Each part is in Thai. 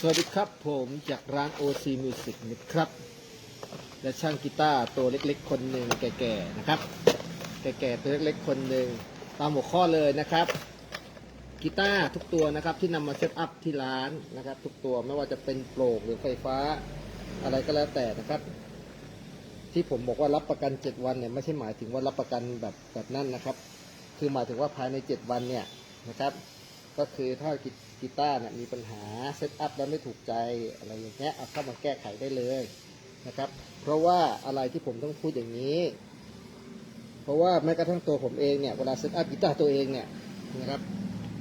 สวัสดีครับผมจากร้าน OC Music นะครับ และช่างกีตาร์ตัวเล็กๆ คนหนึ่งแก่ๆนะครับ แก่ๆตัวเล็กๆ คนหนึ่งตามหัวข้อเลยนะครับกีตาร์ทุกตัวนะครับที่นำมาเซตอัพที่ร้านนะครับ ทุกตัวไม่ว่าจะเป็นโปร่งหรือไฟฟ้าอะไรก็แล้วแต่นะครับ ที่ผมบอกว่ารับประกัน 7 วันเนี่ยไม่ใช่หมายถึงว่ารับประกันแบบแบบนั้นนะครับ คือหมายถึงว่าภายใน 7 วันเนี่ยนะครับ ก็คือถ้ากีตาร์เนี่ยมีปัญหาเซตอัพแล้วไม่ถูกใจอะไรอย่างเงี้ยเอาเข้ามาแก้ไขได้เลยนะครับ เพราะว่าอะไรที่ผมต้องพูดอย่างนี้ เพราะว่าแม้กระทั่งตัวผมเองเนี่ยเวลาเซตอัพกีตาร์ตัวเองเนี่ยนะครับ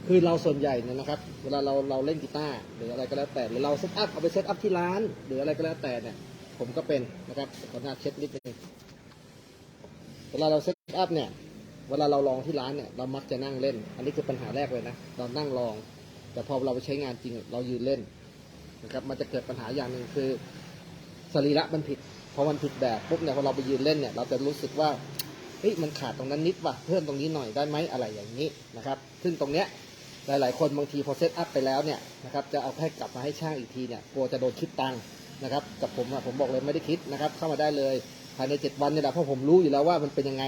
คือเราส่วนใหญ่เนี่ยนะครับ เวลาเราเราเล่นกีตาร์หรืออะไรก็แล้วแต่หรือเราเซตอัพเอาไปเซตอัพที่ร้าน หรืออะไรก็แล้วแต่เนี่ยผมก็เป็นนะครับขออนุญาตเช็ดนิดนึงเวลาเราเซตอัพเนี่ย เวลาเราลองที่ร้านเนี่ยเรามักจะนั่งเล่น อันนี้คือปัญหาแรกเลยนะเรานั่งลอง แต่พอเราไปใช้งานจริงเรายืนเล่นนะครับมันจะเกิดปัญหาอย่างหนึ่งคือสรีระมันผิดพอมันผิดแบบปุ๊บเนี่ยพอเราไปยืนเล่นเนี่ยเราจะรู้สึกว่าเฮ้ยมันขาดตรงนั้นนิดว่ะเพิ่มตรงนี้หน่อยได้ไหมอะไรอย่างนี้นะครับ ซึ่งตรงเนี้ยหลาย ๆ คนบางทีพอเซตอัพไปแล้วเนี่ยนะครับจะเอาให้กลับมาให้ช่างอีกทีเนี่ยกลัวจะโดนคิดตังค์นะครับกับผมอะผมบอกเลยไม่ได้คิดนะครับเข้ามาได้เลยภายใน 7 วันเนี่ยแหละเพราะผมรู้อยู่แล้วว่ามันเป็นยังไง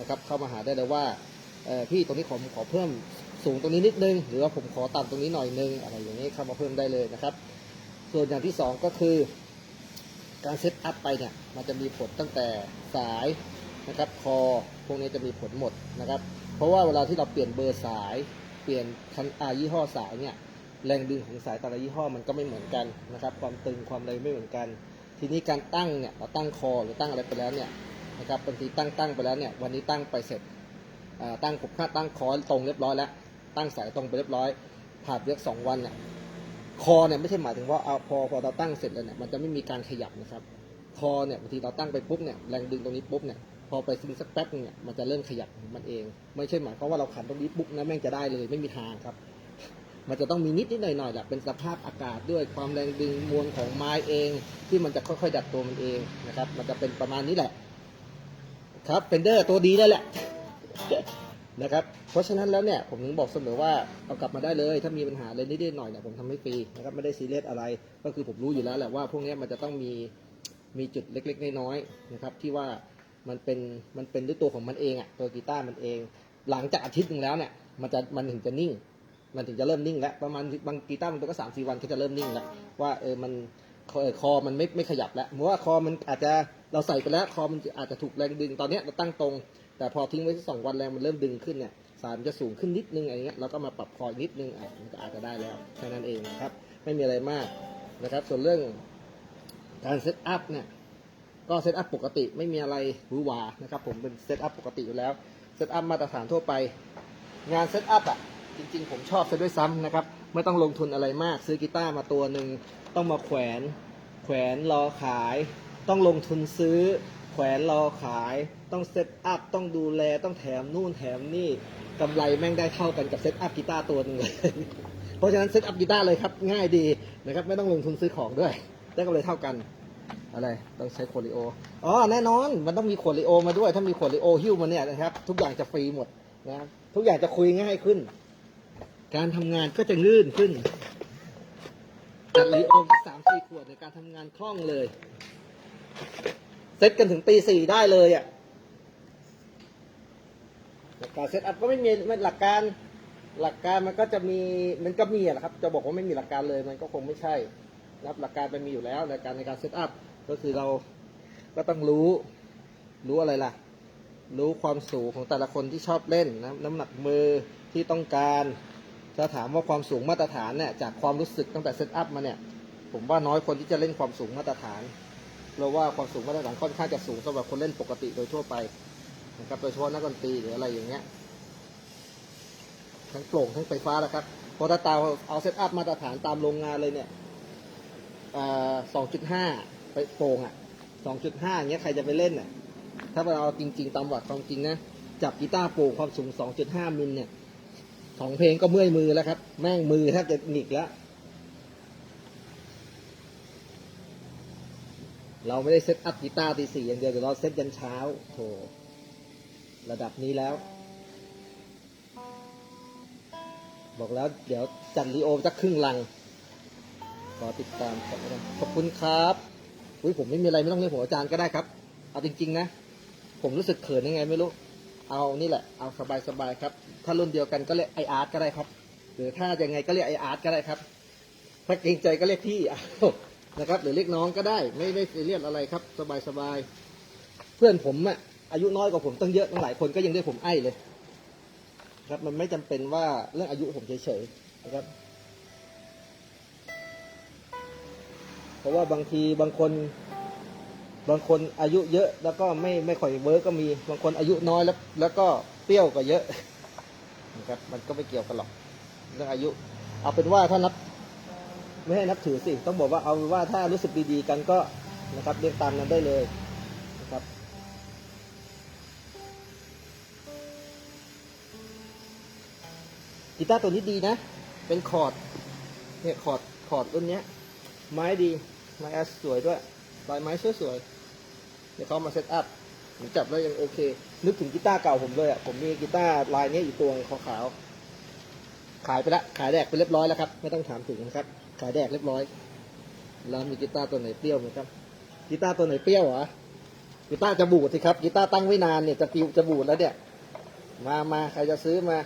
นะครับเข้ามาหาได้เลยว่าพี่ตรงนี้ผมขอเพิ่มสูงตรงนี้นิดนึง หรือว่าผมขอต่ำตรงนี้หน่อยนึงอะไรอย่างนี้เข้ามาเพิ่มได้เลยนะครับ ส่วนอย่างที่สองก็คือ การเซตอัพไปเนี่ยมันจะมีผลตั้งแต่สายนะครับคอพวกนี้จะมีผลหมดนะครับ เพราะว่าเวลาที่เราเปลี่ยนเบอร์สายเปลี่ยนคันอายี่ห้อสายเนี่ยแรงดึงของสายแต่ละยี่ห้อมันก็ไม่เหมือนกันนะครับ ความตึงความอะไรไม่เหมือนกัน ทีนี้การตั้งเนี่ยเราตั้งคอหรือตั้งอะไรไปแล้วเนี่ย นะครับบางทีตั้งตั้งไปแล้วเนี่ยวันนี้ตั้งไปเสร็จตั้งผมค่าตั้งคอตรงเรียบร้อยแล้ว ตั้งสายตรงไปเรียบร้อยผ่านเรียกสองวันเนี่ยคอเนี่ยไม่ใช่หมายถึงว่าเอาพอพอเราตั้งเสร็จแล้วเนี่ยมันจะไม่มีการขยับนะครับคอเนี่ยบางทีเราตั้งไปปุ๊บเนี่ยแรงดึงตรงนี้ปุ๊บเนี่ยพอไปซึงสักแป๊บนึงเนี่ยมันจะเริ่มขยับมันเอง ไม่ใช่หมายความว่าเราขันตรงนี้ปุ๊บนะแม่งจะได้เลยไม่มีทางครับ มันจะต้องมีนิดนิดหน่อยหน่อยแหละเป็นสภาพอากาศด้วยความแรงดึงมวลของไม้เอง ที่มันจะค่อยๆดัดตัวมันเองนะครับ มันจะเป็นประมาณนี้แหละ ครับเฟนเดอร์ตัวดีแล้แหละนะครับ เพราะฉะนั้นแล้วเนี่ยผมถึงบอกเสมอว่าเอากลับมาได้เลย ถ้ามีปัญหาอะไรนิดๆหน่อยเนี่ยผมทำให้ฟรีนะครับไม่ได้ซีเรียสอะไร ก็คือผมรู้อยู่แล้วแหละว่าพวกนี้มันจะต้องมีมีจุดเล็กๆน้อยๆนะครับที่ว่ามันเป็นมันเป็นด้วยตัวของมันเองอะตัวกีตาร์มันเอง หลังจากอาทิตย์หนึ่งแล้วเนี่ยมันจะมันถึงจะนิ่ง มันถึงจะเริ่มนิ่งแล้วประมาณบางกีตาร์มันก็สามสี่วันก็จะเริ่มนิ่งแล้วว่าเออมันเออคอมันไม่ไม่ขยับแล้วเพราะว่าคอมันอาจจะ เราใส่ไปแล้วคอมันอาจจะถูกแรงดึงตอนนี้เราตั้งตรง แต่พอทิ้งไว้สักสองวันแรงมันเริ่มดึงขึ้นเนี่ยสายมันจะสูงขึ้นนิดนึงอะไรเงี้ยเราก็มาปรับคอนิดนึงอะมันก็อาจจะได้แล้วแค่นั้นเองนะครับ ไม่มีอะไรมากนะครับ ส่วนเรื่องการเซตอัพเนี่ยก็เซตอัพปกติไม่มีอะไรหวือหวานะครับ ผมเป็นเซตอัพปกติอยู่แล้วเซตอัพมาตรฐานทั่วไป งานเซตอัพอะจริงๆ ผมชอบซะด้วยซ้ำนะครับ ไม่ต้องลงทุนอะไรมากซื้อกีตาร์มาตัวหนึ่งต้องมาแขวนแขวนรอขาย ต้องลงทุนซื้อ แขวนรอขาย ต้องเซตอัพต้องดูแลต้องแถมนู่นแถมนี่กำไรแม่งได้เท่ากันกับเซตอัพกีตาร์ตัวหนึงเลย เพราะฉะนั้นเซตอัพกีตาร์เลยครับ ง่ายดีนะครับ ไม่ต้องลงทุนซื้อของด้วย ได้กำไรเท่ากัน อะไรต้องใช้โคลิโออ๋อแน่นอนมันต้องมีโคลิโอมาด้วย ถ้ามีโคลิโอหิ้วมาเนี่ยนะครับ ทุกอย่างจะฟรีหมดนะทุกอย่างจะคุยง่ายขึ้น การทำงานก็จะลื่นขึ้นจัดลีโอสักสามสี่ขวดในการทำงานคล่องเลย เซตกันถึงตีสี่ได้เลยอะหลักการเซตอัพก็ไม่มีไม่หลักการ หลักการมันก็จะมีมันก็มีนะครับ จะบอกว่าไม่มีหลักการเลยมันก็คงไม่ใช่นะครับหลักการมันมีอยู่แล้วในการในการเซตอัพก็คือเราก็ต้องรู้ รู้อะไรล่ะ รู้ความสูงของแต่ละคนที่ชอบเล่นนะน้ำหนักมือที่ต้องการถ้าถามว่าความสูงมาตรฐานเนี่ยจากความรู้สึกตั้งแต่เซตอัพมาเนี่ย ผมว่าน้อยคนที่จะเล่นความสูงมาตรฐาน เราว่าความสูงมาตรฐานค่อนข้างจะสูงสำหรับคนเล่นปกติโดยทั่วไปนะครับโดยเฉพาะนักดนตรีหรืออะไรอย่างเงี้ยทั้งโปร่งทั้งไฟฟ้านะครับพอถ้าตาเอาเซตอัพมาตรฐานตามโรงงานเลยเนี่ยสองจุดห้าไปโปร่งอะสองจุดห้าเงี้ยใครจะไปเล่นอะถ้าเราเอาจริง ๆ ตามหลักความจริงนะจับกีตาร์โปร่งความสูง 2.5 มิลเนี่ยสองเพลงก็เมื่อยมือแล้วครับ แม่งมือแทบจะหงิกแล้ว เราไม่ได้เซตอัพกีตาร์ตีสี่อย่างเดียวแต่เราเซตยันเช้าโถระดับนี้แล้ว บอกแล้วเดี๋ยวจัดรีโอสักครึ่งลังขอติดตามขอบคุณขอบคุณครับอุ้ยผมไม่มีอะไรไม่ต้องเรียกผมอาจารย์ก็ได้ครับ เอาจริง ๆ นะ ผมรู้สึกเขินยังไงไม่รู้ เอานี่แหละ เอาสบายๆครับ ถ้ารุ่นเดียวกันก็เรียกไออาร์ตก็ได้ครับ หรือถ้ายังไงก็เรียกไออาร์ตก็ได้ครับ ถ้าเกรงใจก็เรียกพี่เอา นะครับหรือเรียกน้องก็ได้ ไม่ได้ซีเรียสอะไรครับ สบายๆเพื่อนผมอะอายุน้อยกว่าผมตั้งเยอะตั้งหลายคนก็ยังเรียกผมไอ้เลยครับมันไม่จำเป็นว่าเรื่องอายุผมเฉยๆนะครับ เพราะว่าบางทีบางคน บางคนอายุเยอะ แล้วก็ไม่ไม่ค่อยเวิร์กก็มีบางคนอายุน้อยแล้ว แล้วก็เปรี้ยวก็เยอะนะครับ มันก็ไม่เกี่ยวกันหรอกเรื่องอายุ เอาเป็นว่าถ้านับ ไม่ให้นับถือสิต้องบอกว่าเอาว่าถ้ารู้สึกดีๆกันก็นะครับเรียกตามนั้นได้เลยนะครับกีตาร์ตัวนี้ดีนะ เป็นคอร์ดเนี่ยคอร์ดคอร์ดรุ่นนี้ไม้ดีไม้แอสสวยด้วยลายไม้สวยๆเดี๋ยวเขามาเซตอัพผมจับแล้วยังโอเค นึกถึงกีตาร์เก่าผมเลยอะผมมีกีตาร์ลายนี้อยู่ตัวขาวขายไปละขายแดกไปเรียบร้อยแล้วครับ ไม่ต้องถามถึงนะครับ ขายแดกเรียบร้อย แล้วมีกีตาร์ตัวไหนเปรี้ยวไหมครับ กีตาร์ตัวไหนเปรี้ยวเหรอ กีตาร์จะบูดสิครับ กีตาร์ตั้งไว้นานเนี่ยจะปิวจะบูดแล้วเนี่ย มามาใครจะซื้อมา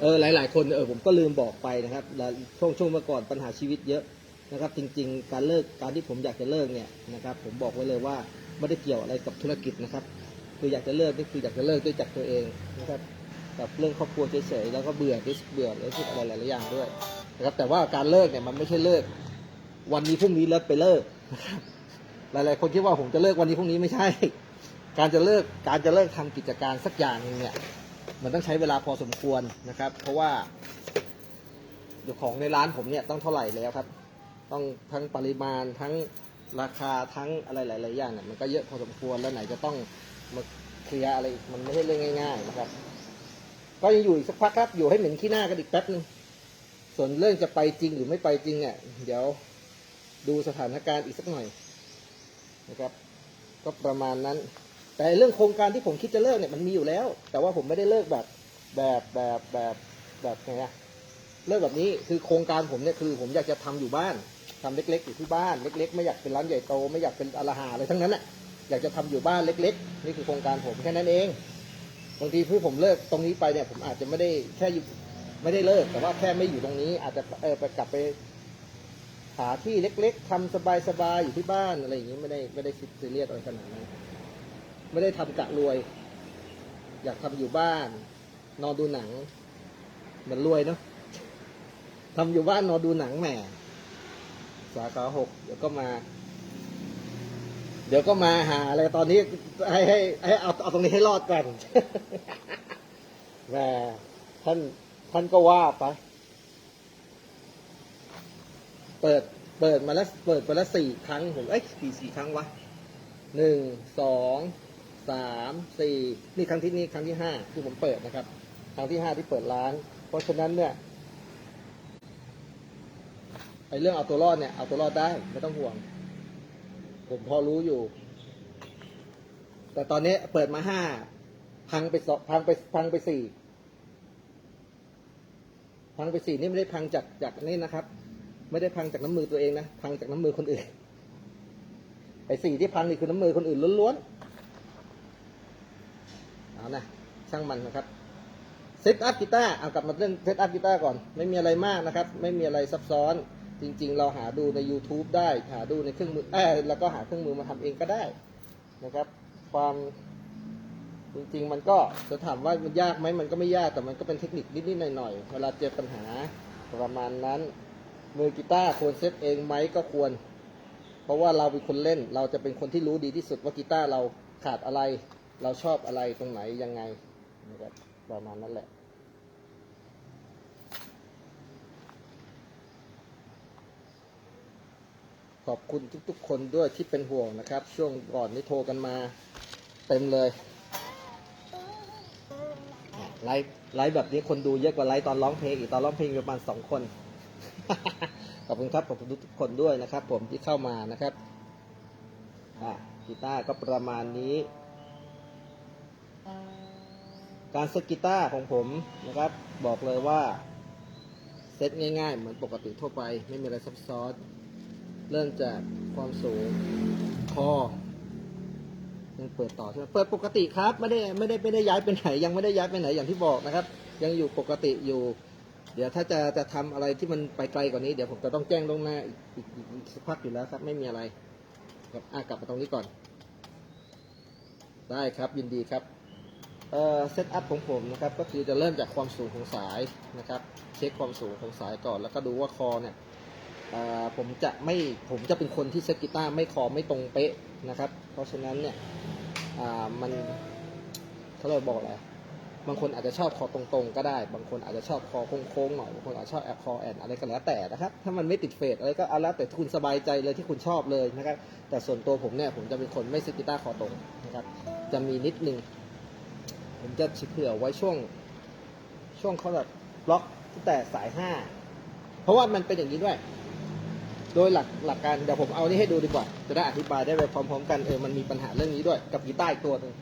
เออหลาย ๆ คนเออผมก็ลืมบอกไปนะครับแล้วช่วงช่วงเมื่อก่อนปัญหาชีวิตเยอะนะครับ จริง ๆ การเลิกการที่ผมอยากจะเลิกเนี่ยนะครับ ผมบอกไว้เลยว่าไม่ได้เกี่ยวอะไรกับธุรกิจนะครับ คืออยากจะเลิกนี่คืออยากจะเลิกด้วยจากตัวเองนะครับ กับเรื่องครอบครัวเฉยๆแล้วก็เบื่อดิสเบื่อแล้วทุกอะไรหลายๆอย่างด้วยนะครับแต่ว่าการเลิกเนี่ยมันไม่ใช่เลิก วันนี้พรุ่งนี้เลิกไปเลิก หลายๆ คนคิดว่าผมจะเลิกวันนี้พรุ่งนี้ไม่ใช่ การจะเลิกการจะเลิกทำกิจการสักอย่างนึงเนี่ยมันต้องใช้เวลาพอสมควรนะครับ เพราะว่าเดี๋ยวของในร้านผมเนี่ยต้องเท่าไหร่แล้วครับ ต้องทั้งปริมาณทั้งราคาทั้งอะไรหลาย ๆ อย่างเนี่ยมันก็เยอะพอสมควรแล้วไหนจะต้องมาเคลียร์อะไรมันไม่ใช่เรื่องง่าย ๆ นะครับ ก็ยังอยู่อีกสักพักครับ อยู่ให้เหม็นขี้หน้ากันอีกแป๊บนึง ส่วนเรื่องจะไปจริงหรือไม่ไปจริงเนี่ย เดี๋ยวดูสถานการณ์อีกสักหน่อยนะครับ ก็ประมาณนั้น แต่เรื่องโครงการที่ผมคิดจะเลิกเนี่ยมันมีอยู่แล้ว แต่ว่าผมไม่ได้เลิกแบบแบบแบบแบบแบบไงอะเลิกแบบนี้คือโครงการผมเนี่ยคือ ผมอยากจะทำอยู่บ้านทำเล็ก ๆ อยู่ที่บ้านเล็ก ๆ ไม่อยากเป็นร้านใหญ่โต ไม่อยากเป็นอาราหาอะไรทั้งนั้นแหละอยากจะทำอยู่บ้านเล็ก ๆ นี่คือโครงการผมแค่นั้นเอง บางทีพื่ผมเลิกตรงนี้ไปเนี่ยผมอาจจะไม่ได้แค่อยู่ไม่ได้เลิกแต่ว่าแค่ไม่อยู่ตรงนี้ อาจจะเออไปกลับไปหาที่เล็ก ๆทำสบายๆอยู่ที่บ้านอะไรอย่างนี้ไม่ได้ไม่ได้คิดซีเรียสอะไรขนาดนั้นไม่ได้ทำกะรวย อยากทำอยู่บ้าน นอนดูหนังเหมือนรวยเนาะทำอยู่บ้านนอนดูหนังแหมสาขาหกเดี๋ยวก็มา เดี๋ยวก็มาหาอะไรตอนนี้ให้ให้ให้เอาเอาตรงนี้ให้รอดก่อนแหมท่านท่านก็ว่าไป เปิดเปิดมาแล้วเปิดไปแล้วสี่ครั้งผมเอ้ยกี่สี่ครั้งวะหนึ่งสองสามสี่นี่ครั้งที่นี่ครั้งที่ห้าที่ผมเปิดนะครับ ครั้งที่ห้าที่เปิดร้าน เพราะฉะนั้นเนี่ยไอเรื่องเอาตัวรอดเนี่ยเอาตัวรอดได้ไม่ต้องห่วง ผมพอรู้อยู่ แต่ตอนนี้เปิดมาห้าพังไปสองพังไปพังไปสี่พังไปสี่นี่ไม่ได้พังจากจากนี่นะครับ ไม่ได้พังจากน้ำมือตัวเองนะพังจากน้ำมือคนอื่นไอ้สี่ที่พังนี่คือน้ำมือคนอื่นล้วนๆเอานะช่างมันนะครับเซตอัพกีตาร์เอากลับมาเรื่องเซตอัพกีตาร์ก่อน ไม่มีอะไรมากนะครับ ไม่มีอะไรซับซ้อน จริง ๆ เราหาดูใน YouTube ได้หาดูในเครื่องมือเออแล้วก็หาเครื่องมือมาทำเองก็ได้นะครับ ความจริง ๆ มันก็จะถามว่ามันยากไหมมันก็ไม่ยากแต่มันก็เป็นเทคนิคนิดๆหน่อยๆเวลาเจอปัญหาประมาณนั้น มือกีตาร์ควรเซตเองไหมก็ควร เพราะว่าเราเป็นคนเล่น เราจะเป็นคนที่รู้ดีที่สุดว่ากีตาร์เราขาดอะไร เราชอบอะไรตรงไหนยังไงนะครับประมาณนั้นแหละ ขอบคุณทุกๆ คนด้วยที่เป็นห่วงนะครับ ช่วงก่อนนี้โทรกันมาเต็มเลยไลฟ์ไลฟ์แบบนี้คนดูเยอะกว่าไลฟ์ตอนร้องเพลงอีกตอนร้องเพลงประมาณสองคน ขอบคุณครับขอบคุณทุกคนด้วยนะครับ ผมที่เข้ามานะครับอะกีตาร์ก็ประมาณนี้ การเซตกีตาร์ของผมนะครับ บอกเลยว่าเซตง่ายๆ เหมือนปกติทั่วไป ไม่มีอะไรซับซ้อน เริ่มจากความสูงคอยังเปิดต่อใช่ไหมเปิดปกติครับ ไม่ได้ไม่ได้ไม่ได้ย้ายไปไหน ยังไม่ได้ย้ายไปไหนอย่างที่บอกนะครับ ยังอยู่ปกติอยู่ เดี๋ยวถ้าจะจะทำอะไรที่มันไปไกลกว่านี้เดี๋ยวผมจะต้องแจ้งลงหน้าอีกอีกสักพักอยู่แล้วครับ ไม่มีอะไรครับอะกลับมาตรงนี้ก่อน ได้ครับยินดีครับเอ่อเซตอัพของผมนะครับ ก็คือจะเริ่มจากความสูงของสายนะครับ เช็คความสูงของสายก่อน แล้วก็ดูว่าคอเนี่ย ผมจะไม่ผมจะเป็นคนที่เซตกีตาร์ไม่คอไม่ตรงเป๊ะนะครับ เพราะฉะนั้นเนี่ยมันเขาเรียบอกอะไรบางคนอาจจะชอบคอตรงๆ ก็ได้ บางคนอาจจะชอบคอโค้งๆหน่อย บางคนอาจจะชอบแอบคอแอนอะไรก็แล้วแต่นะครับ ถ้ามันไม่ติดเฟดอะไรก็เอาแล้วแต่คุณสบายใจเลยที่คุณชอบเลยนะครับ แต่ส่วนตัวผมเนี่ยผมจะเป็นคนไม่เซตกีตาร์คอตรงนะครับ จะมีนิดนึง ผมจะเผื่อไว้ช่วงช่วงเขาแบบบล็อกตั้งแต่สายห้า เพราะว่ามันเป็นอย่างนี้ด้วย โดยหลักหลักการเดี๋ยวผมเอานี่ให้ดูดีกว่า จะได้อธิบายได้ไปพร้อมๆกันเออมันมีปัญหาเรื่องนี้ด้วยกับกีตาร์อีกตัวหนึ่ง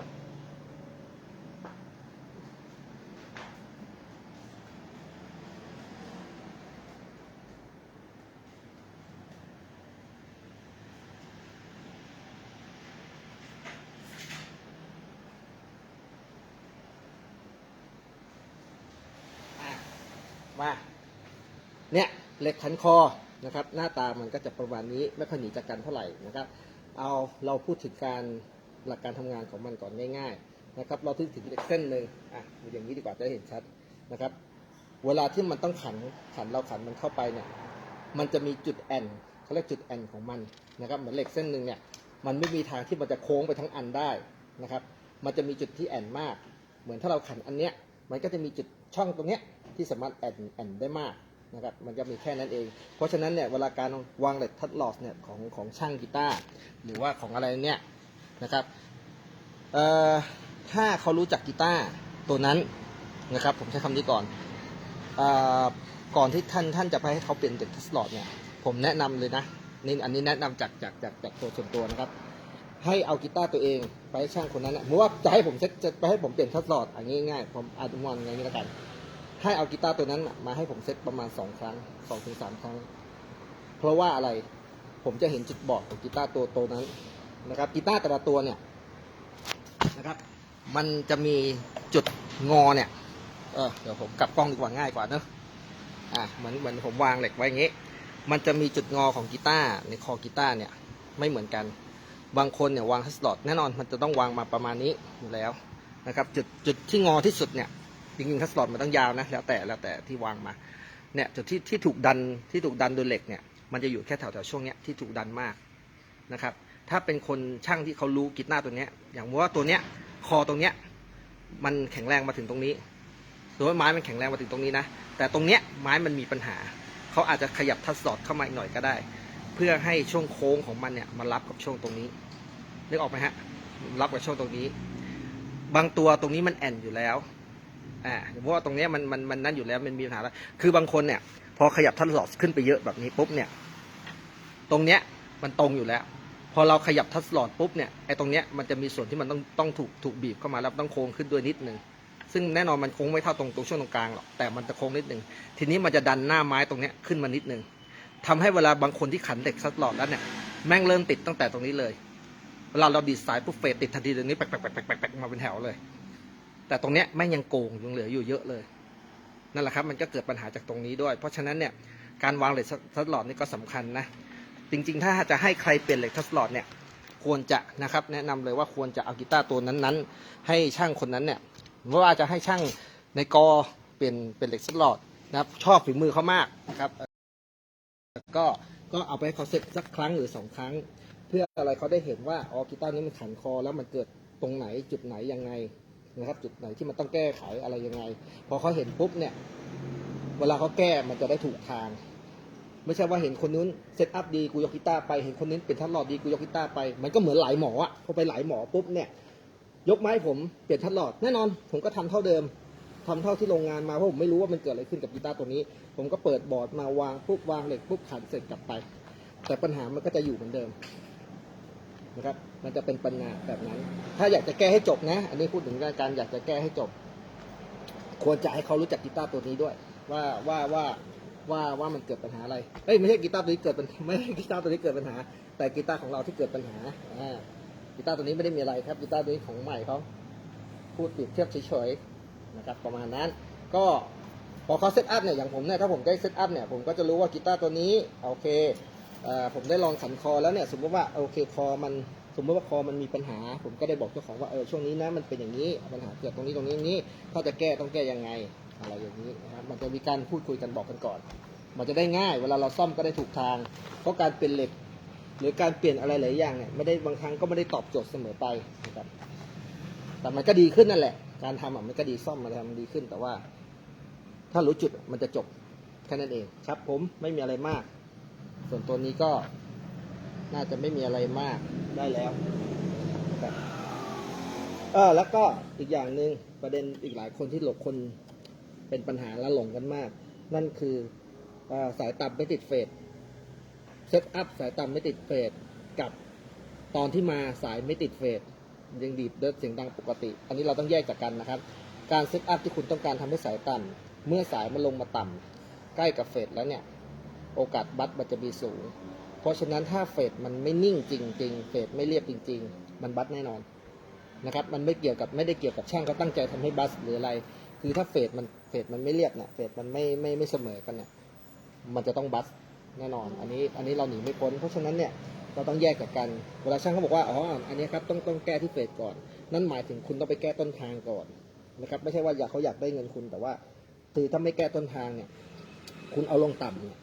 มา เนี่ยเหล็กขันคอ นะครับหน้าตามันก็จะประมาณนี้ไม่ค่อยหนีจากกันเท่าไหร่นะครับเอาเราพูดถึงการหลักการทำงานของมันก่อนง่ายๆนะครับเราถึงถึงเหล็กเส้นหนึ่งอะอย่างนี้ดีกว่าจะเห็นชัดนะครับ เวลาที่มันต้องขันขันเราขันมันเข้าไปเนี่ยมันจะมีจุดแอนเขาเรียกจุดแอนของมันนะครับเหมือนเหล็กเส้นหนึ่งเนี่ยมันไม่มีทางที่มันจะโค้งไปทั้งอันได้นะครับ มันจะมีจุดที่แอนมาก เหมือนถ้าเราขันอันเนี้ยมันก็จะมีจุดช่องตรงเนี้ยที่สามารถแอนแอนได้มาก นะครับมันจะมีแค่นั้นเอง เพราะฉะนั้นเนี่ยเวลาการวางเหล็กทัดลอสเนี่ยของของช่างกีตาร์หรือว่าของอะไรเนี่ยนะครับเอ่อถ้าเขารู้จักกีตาร์ตัวนั้นนะครับผมใช้คำนี้ก่อนอก่อนที่ท่านท่านจะไปให้เขาเปลี่ยนเด็กทัสลอดเนี่ยผมแนะนำเลยนะนี่อันนี้แนะนำจากจากจากจากตัวส่วนตัวนะครับ ให้เอากีตาร์ตัวเองไปให้ช่างคนนั้นนะว่าจะให้ผมจะไปให้ผมเปลี่ยนทัสลอดอันนี้ง่ายๆผมอาจจะมองอย่างนี้แล้วกัน ให้เอากีตาร์ตัวนั้นมาให้ผมเซตประมาณสองครั้งสองถึงสามครั้ง เพราะว่าอะไรผมจะเห็นจุดบอดของกีตาร์ตัวตัวนั้นนะครับกีตาร์แต่ละตัวเนี่ยนะครับมันจะมีจุดงอเนี่ยเออเดี๋ยวผมกลับกล้องดีกว่าง่ายกว่าเนอะอะเหมือนเหมือนผมวางเหล็กไว้อย่างงี้ มันจะมีจุดงอของกีตาร์ในคอกีตาร์เนี่ยไม่เหมือนกัน บางคนเนี่ยวางทัสลอดแน่นอนมันจะต้องวางมาประมาณนี้อยู่แล้วนะครับจุดจุดที่งอที่สุดเนี่ย จริงๆทัสลอดมันต้องยาวนะแล้วแต่แล้วแต่ที่วางมาเนี่ยจุดที่ที่ถูกดันที่ถูกดันโดยเหล็กเนี่ยมันจะอยู่แค่แถวแถวๆช่วงเนี้ยที่ถูกดันมากนะครับ ถ้าเป็นคนช่างที่เขารู้กีตาร์ตัวเนี้ย อย่างว่าตัวเนี้ยคอตรงเนี้ยมันแข็งแรงมาถึงตรงนี้สมมติว่าไม้มันแข็งแรงมาถึงตรงนี้นะ แต่ตรงเนี้ยไม้มันมีปัญหา เขาอาจจะขยับทัดสอดเข้ามาอีกหน่อยก็ได้ เพื่อให้ช่วงโค้งของมันเนี่ยมารับกับช่วงตรงนี้นึกออกไหมฮะรับกับช่วงตรงนี้ บางตัวตรงนี้มันแอนอยู่แล้ว อ่าเพราะว่าตรงเนี้ยมันมันมันนั่นอยู่แล้วมันมีปัญหาแล้วคือบางคนเนี่ย พอขยับทัดสอดขึ้นไปเยอะแบบนี้ปุ๊บเนี่ย ตรงเนี้ยมันตรงอยู่แล้ว พอเราขยับทัดสลอดปุ๊บเนี่ยไอ้ตรงเนี้ยมันจะมีส่วนที่มันต้องต้องถูกถูกบีบเข้ามาแล้วต้องโค้งขึ้นด้วยนิดนึงซึ่งแน่นอนมันโค้งไม่เท่าตรงตรงช่วงตรงกลางหรอกแต่มันจะโค้งนิดนึงทีนี้มันจะดันหน้าไม้ตรงเนี้ยขึ้นมานิดนึงทำให้เวลาบางคนที่ขันเหล็กซัดหลอดแล้วเนี่ยแม่งเริ่มติดตั้งแต่ตรงนี้เลย เวลาเราดีดสายปุ๊บเฟดติดทันทีตรงนี้แปกแปกแปกแปกแปกแปกมาเป็นแถวเลย แต่ตรงเนี้ยแม่งยังโกงยังเหลืออยู่เยอะเลย นั่นแหละครับ มันก็เกิดปัญหาจากตรงนี้ด้วย เพราะฉะนั้นเนี่ยการวางเหล็กซัดหลอดนี่ก็สำคัญนะ จริงๆ ถ้าจะให้ใครเปลี่ยนเหล็กทัดหลอดเนี่ยควรจะนะครับแนะนำเลยว่าควรจะเอากีตาร์ตัวนั้นๆ ให้ช่างคนนั้นเนี่ยว่าจะให้ช่างในกอเปลี่ยนเป็นเหล็กสลอดนะครับชอบฝีมือเขามากนะครับก็ก็เอาไปให้เขาเซ็ตสักครั้งหรือสองครั้ง เพื่ออะไรเขาได้เห็นว่าอ๋อกีตาร์นี้มันขันคอแล้วมันเกิดตรงไหนจุดไหนยังไง นะครับจุดไหนที่มันต้องแก้ไขอะไรยังไง พอเขาเห็นปุ๊บเนี่ย เวลาเขาแก้มันจะได้ถูกทาง ไม่ใช่ว่าเห็นคนนู้นเซตอัพดีกูยกกีตาร์ไปเห็นคนนี้เป็นทัดหลอดดีกูยกกีตาร์ไปมันก็เหมือนหลายหมออะพอไปหลายหมอปุ๊บเนี่ย ยกไม้ผมเปลี่ยนทัดหลอดแน่นอน ผมก็ทำเท่าเดิมทำเท่าที่โรงงานมาเพราะผมไม่รู้ว่ามันเกิดอะไรขึ้นกับกีตาร์ตัวนี้ ผมก็เปิดบอร์ดมาวางปุ๊บวางเหล็กปุ๊บขันเสร็จกลับไป แต่ปัญหามันก็จะอยู่เหมือนเดิม นะครับ มันจะเป็นปัญหาแบบนั้น ถ้าอยากจะแก้ให้จบนะ อันนี้พูดถึงการอยากจะแก้ให้จบ ควรจะให้เขารู้จักกีตาร์ตัวนี้ด้วย ว่าว่าว่าว่าว่ามันเกิดปัญหาอะไรเอ้ยไม่ใช่กีตาร์ตัวนี้เกิดปัญไม่ใช่กีตาร์ตัวนี้เกิดปัญหา แต่กีตาร์ของเราที่เกิดปัญหาอ่ากีตาร์ตัวนี้ไม่ได้มีอะไรครับกีตาร์ตัวนี้ของใหม่เขาพูดเปรียบเทียบเฉยๆนะครับ ประมาณนั้น ก็พอเขาเซตอัพเนี่ยอย่างผมเนี่ยถ้าผมได้เซตอัพเนี่ยผมก็จะรู้ว่ากีตาร์ตัวนี้โอเค ผมได้ลองสันคอแล้วเนี่ยสมมติว่าโอเคคอมันสมมติว่าคอมันมีปัญหา ผมก็ได้บอกเจ้าของว่าเออช่วงนี้นะมันเป็นอย่างนี้ปัญหาเกิดตรงนี้ตรงนี้ตรงนี้ ถ้าจะแก้ต้องแก้ยังไงอะไรอย่างนี้นะครับมันจะมีการพูดคุยกันบอกกันก่อน มันจะได้ง่าย เวลาเราซ่อมก็ได้ถูกทาง เพราะการเปลี่ยนเหล็ก หรือการเปลี่ยนอะไรหลายอย่างเนี่ยไม่ได้บางครั้งก็ไม่ได้ตอบโจทย์เสมอไปนะครับแต่มันก็ดีขึ้นนั่นแหละ การทำอะมันก็ดีซ่อมมันทำดีขึ้นแต่ว่า ถ้ารู้จุดมันจะจบแค่นั้นเองครับ ผมไม่มีอะไรมาก ส่วนตัวนี้ก็น่าจะไม่มีอะไรมากได้แล้วนะครับเออแล้วก็อีกอย่างหนึ่งประเด็นอีกหลายคนที่หลบคนเป็นปัญหาและหลงกันมาก นั่นคือเออสายต่ำไม่ติดเฟสเซตอัพสายต่ำไม่ติดเฟสกับตอนที่มาสายไม่ติดเฟสยังดีดเดิเสียงดังปกติ อันนี้เราต้องแยกจากกันนะครับ การเซตอัพที่คุณต้องการทำให้สายต่ำเมื่อสายมันลงมาต่ำใกล้กับเฟสแล้วเนี่ย โอกาสบัตมันจะมีสูง เพราะฉะนั้นถ้าเฟสมันไม่นิ่งจริง ๆ เฟสไม่เรียบจริง ๆ มันบัตแน่นอนนะครับ มันไม่เกี่ยวกับไม่ได้เกี่ยวกับช่างเขาตั้งใจทำให้บัสหรืออะไร คือถ้าเฟสมันเฟสมันไม่เรียบเนี่ยเฟสมันไม่ไม่ไม่เสมอกันเนี่ยมันจะต้องบัสแน่นอน อันนี้อันนี้เราหนีไม่พ้น เพราะฉะนั้นเนี่ยเราต้องแยกจากกันเวลาช่างเขาบอกว่าอ๋ออันนี้ครับต้องต้องแก้ที่เฟสก่อน นั่นหมายถึงคุณต้องไปแก้ต้นทางก่อนนะครับไม่ใช่ว่าอยากเขาอยากได้เงินคุณแต่ว่าคือถ้าไม่แก้ต้นทางเนี่ยคุณเอาลงต่ำเนี่ย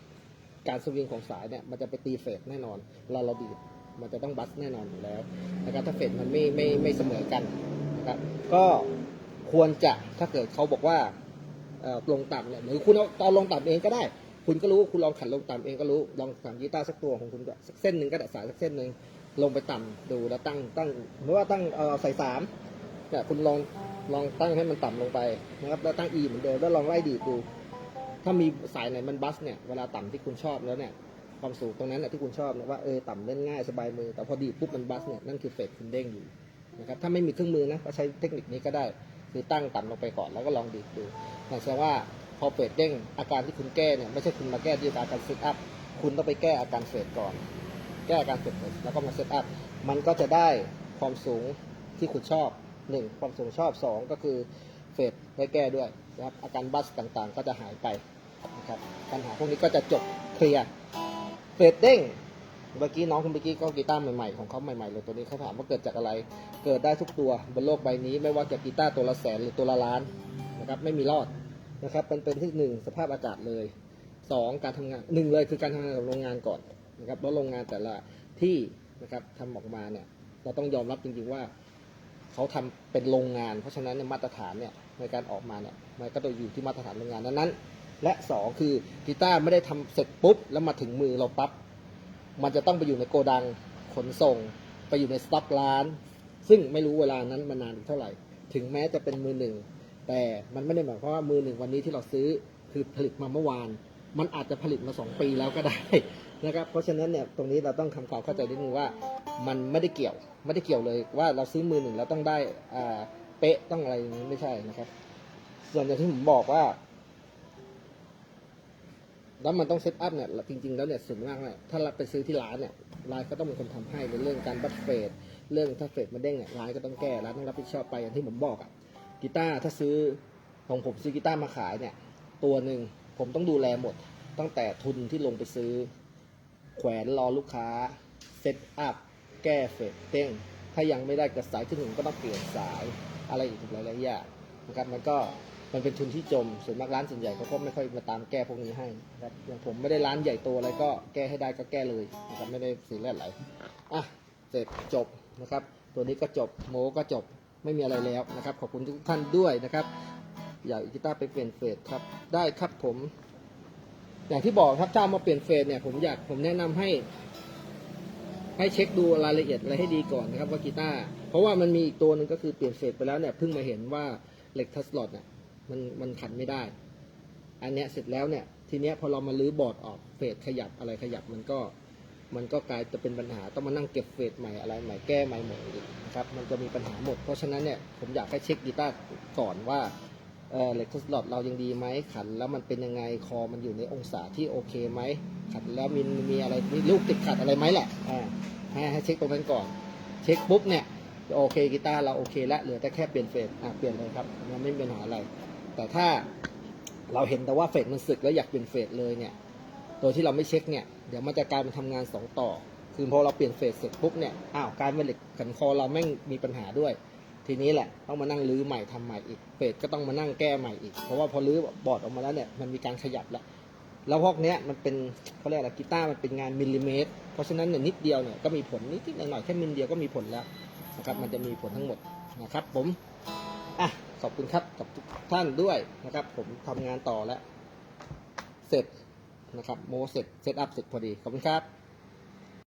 การสวิงของสายเนี่ยมันจะไปตีเฟสแน่นอนเราเราดีดมันจะต้องบัสแน่นอนอยู่แล้วนะครับถ้าเฟสมันไม่ไม่ไม่เสมอกันนะครับก็ควรจะถ้าเกิดเขาบอกว่าเออลงต่ำเนี่ยหรือคุณเอาตอนลงต่ำเองก็ได้ คุณก็รู้คุณลองขันลงต่ำเองก็รู้ลองถามกีตาร์สักตัวของคุณก็สักเส้นหนึ่งก็ได้สายสักเส้นหนึ่งลงไปต่ำดูแล้วตั้งตั้งหรือว่าตั้งเออใส่สามเนี่ยคุณลองลองตั้งให้มันต่ำลงไปนะครับแล้วตั้ง E เหมือนเดิมแล้วลองไล่ดีดดู ถ้ามีสายไหนมันบัสเนี่ยเวลาต่ำที่คุณชอบแล้วเนี่ยความสูงตรงนั้นแหละที่คุณชอบนี่ยว่าเออต่ำเล่นง่ายสบายมือ แต่พอดีปุ๊บมันบัสเนี่ยนั่นคือเฟสคุณเด้งอยู่นะครับถ้าไม่มีเครื่องมือนะก็ใช้เทคนิคนี้ก็ได้คือตั้งต่ำลงไปก่อนแล้วก็ลองดีดดูนั่แสดงว่าพอเฟสเด้งอาการที่คุณแก้เนี่ยไม่ใช่คุณมาแก้ที่อาการเซตอัพคุณต้องไปแก้อาการเฟสก่อน แก้อาการเฟสแล้วก็มาเซตอัพมันก็จะได้ความสูงที่คุณชอบหนึ่งความสูงชอบสองก็คือเฟสไว้แก้ด้วยนะครับอาการบัสต่างๆ ก็จะหายไป ครับปัญหาพวกนี้ก็จะจบเคลียร์เฟดเด้งเมื่อกี้น้องคุณเมื่อกี้ก็กีตาร์ใหม่ๆของเขาใหม่ๆเลยตัวนี้เขาถามว่าเกิดจากอะไร เกิดได้ทุกตัวบนโลกใบนี้ ไม่ว่าจะกีตาร์ตัวละแสนหรือตัวละล้านนะครับไม่มีรอดนะครับเป็นเป็นที่หนึ่งสภาพอากาศเลยสองการทำงานหนึ่งเลยคือการทำงานของโรงงานก่อนนะครับเพราะโรงงานแต่ละที่นะครับทำออกมาเนี่ยเราต้องยอมรับจริงๆว่าเขาทำเป็นโรงงาน เพราะฉะนั้นมาตรฐานเนี่ยในการออกมาเนี่ยมันก็ต้องอยู่ที่มาตรฐานโรงงานนั้นๆ และสองคือกีตาร์ไม่ได้ทำเสร็จปุ๊บ แล้วมาถึงมือเราปั๊บมันจะต้องไปอยู่ในโกดังขนส่ง ไปอยู่ในสต็อกร้าน ซึ่งไม่รู้เวลานั้นมานานเท่าไหร่ ถึงแม้จะเป็นมือหนึ่ง แต่มันไม่ได้หมายความว่ามือหนึ่งวันนี้ที่เราซื้อคือผลิตมาเมื่อวาน มันอาจจะผลิตมาสองปีแล้วก็ได้นะครับ เพราะฉะนั้นเนี่ยตรงนี้เราต้องทำความเข้าใจนิดนึงว่ามันไม่ได้เกี่ยวไม่ได้เกี่ยวเลยว่าเราซื้อมือหนึ่งแล้วต้องได้อ่าเป๊ะต้องอะไรอย่างนี้ไม่ใช่นะครับ ส่วนอย่างที่ผมบอกว่า แล้วมันต้องเซตอัพเนี่ยจริง ๆ แล้วเนี่ยส่วนมากเนี่ยถ้าเราไปซื้อที่ร้านเนี่ยร้านก็ต้องเป็นคนทำให้ในเรื่องการบัตเฟดเรื่องถ้าเฟดมันเด้งเนี่ยร้านก็ต้องแก้ร้านต้องรับผิดชอบไปอย่างที่ผมบอกอะกีตาร์ถ้าซื้อของผมซื้อกีตาร์มาขายเนี่ย ตัวหนึ่งผมต้องดูแลหมด ตั้งแต่ทุนที่ลงไปซื้อ แขวนรอลูกค้าเซตอัพแก้เฟดเด้งถ้ายังไม่ได้กระสายที่หนึ่งก็ต้องเปลี่ยนสายอะไรอีกหลายๆอย่างนะครับมันก็ มันเป็นทุนที่จม ส่วนมากร้านส่วนใหญ่เขาก็ไม่ค่อยมาตามแก้พวกนี้ให้นะครับอย่างผมไม่ได้ร้านใหญ่โตอะไรก็แก้ให้ได้ก็แก้เลยนะครับไม่ได้สีเลอดไหลอะเสร็จจบนะครับ ตัวนี้ก็จบโมก็จบไม่มีอะไรแล้วนะครับ ขอบคุณทุกท่านด้วยนะครับอยากกีตาร์ไปเปลี่ยนเฟสครับได้ครับผม อย่างที่บอกครับถ้าเอามาเปลี่ยนเฟสเนี่ยผมอยากผมแนะนำให้ ให้เช็คดูรายละเอียดอะไรให้ดีก่อนนะครับว่ากีตาร์เพราะว่ามันมีอีกตัวหนึ่งก็คือเปลี่ยนเฟสไปแล้วเนี่ยเพิ่งมาเห็นว่าเหล็กทัสลอตเนี่ย มันมันขันไม่ได้ อันเนี้ยเสร็จแล้วเนี่ย ทีเนี้ยพอเรามาลื้อบอร์ดออกเฟสขยับอะไรขยับมันก็ มันก็กลายจะเป็นปัญหาต้องมานั่งเก็บเฟสใหม่อะไรใหม่แก้ใหม่หมดอีกนะครับ มันจะมีปัญหาหมด เพราะฉะนั้นเนี่ยผมอยากให้เช็คกีตาร์ก่อนว่าเออเหล็กทดสลอดเรายังดีไหมขันแล้วมันเป็นยังไงคอมันอยู่ในองศาที่โอเคไหมขันแล้วมีมีอะไรมีลูกติดขัดอะไรไหมแหละอ่าให้ให้เช็คตรงนั้นก่อน เช็คปุ๊บเนี่ยโอเคกีตาร์เราโอเคแล้วเหลือแต่แค่เปลี่ยนเฟสอะเปลี่ยนเลยครับมันไม่มีปัญหาอะไร แต่ถ้าเราเห็นแต่ว่าเฟสมันสึกแล้วอยากเปลี่ยนเฟสเลยเนี่ย โดยที่เราไม่เช็คเนี่ย เดี๋ยวมันจะกลายเป็นทำงานสองต่อ คือพอเราเปลี่ยนเฟสเสร็จปุ๊บเนี่ย อ้าว การเป็นเหล็กขันคอเราแม่งมีปัญหาด้วย ทีนี้แหละต้องมานั่งรื้อใหม่ทำใหม่อีก เฟสก็ต้องมานั่งแก้ใหม่อีก เพราะว่าพอรื้อบอร์ดออกมาแล้วเนี่ย มันมีการขยับแล้ว แล้วพวกเนี้ยมันเป็นเขาเรียกอะไรกีตาร์มันเป็นงานมิลลิเมตร เพราะฉะนั้นเนี่ยนิดเดียวเนี่ยก็มีผลนิดๆหน่อยๆแค่มิลเดียวก็มีผลแล้วนะครับ มันจะมีผลทั้งหมดนะครับผม อะ ขอบคุณครับกับทุกท่านด้วยนะครับ ผมทำงานต่อแล้ว เสร็จนะครับ โมเสร็จเซตอัพเสร็จพอดี ขอบคุณครับ